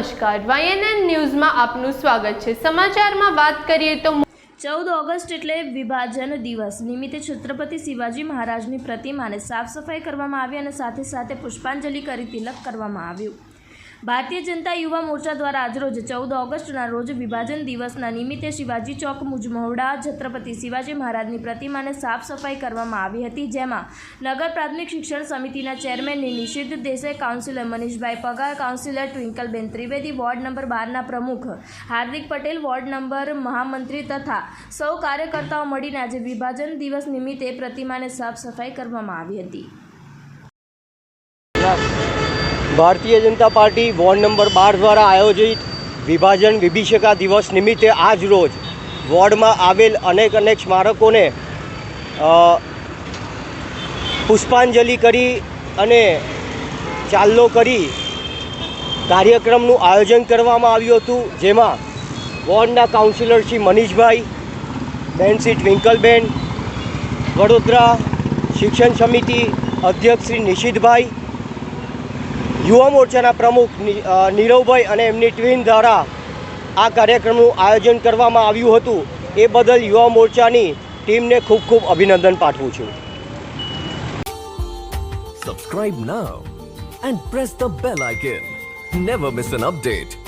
નમસ્કાર. વાયએનએન ન્યૂઝમાં આપનું સ્વાગત છે. સમાચારમાં વાત કરીએ તો ચૌદ ઓગસ્ટ એટલે વિભાજન દિવસ. નિમિત્તે છત્રપતિ શિવાજી મહારાજની પ્રતિમાને સાફ સફાઈ કરવામાં આવી અને સાથે સાથે પુષ્પાંજલિ કરી તિલક કરવામાં આવ્યું. ભારતીય જનતા યુવા મોરચા દ્વારા આજરોજ ચૌદ ઓગસ્ટના રોજ વિભાજન દિવસના નિમિત્તે શિવાજી ચોક મુજમહુડા છત્રપતિ શિવાજી મહારાજની પ્રતિમાને સાફ સફાઈ કરવામાં આવી હતી, જેમાં નગર પ્રાથમિક શિક્ષણ સમિતિના chairman નિષિદ્ધ Desai councillor Manishbhai Pagar, councillor Twinkleben Trivedi, ward number બારના પ્રમુખ હાર્દિક પટેલ, વોર્ડ નંબર મહામંત્રી તથા સૌ કાર્યકર્તાઓ મળીને આજે વિભાજન દિવસ નિમિત્તે પ્રતિમાને સાફ સફાઈ કરવામાં આવી હતી. Bharatiya Janata Party ward number બાર દ્વારા આયોજિત વિભાજન વિભીષિકા દિવસ નિમિત્તે આજ રોજ વોર્ડમાં આવેલ અનેક અનેક સ્મારકોને પુષ્પાંજલિ કરી અને ચાલ્લો કરી કાર્યક્રમનું આયોજન કરવામાં આવ્યું હતું, જેમાં વોર્ડના કાઉન્સિલર શ્રી મનીષભાઈ, બેન ટ્વિંકલબેન, વડોદરા શિક્ષણ સમિતિ અધ્યક્ષ શ્રી નિશિતભાઈ યુવા મોરચાના પ્રમુખ નીરવભાઈ અને એમની ટ્વીન દ્વારા આ કાર્યક્રમનું આયોજન કરવામાં આવ્યું હતું. એ બદલ યુવા મોરચાની ટીમને ખૂબ ખૂબ અભિનંદન પાઠવું છું. Subscribe now and press the bell icon never miss an update.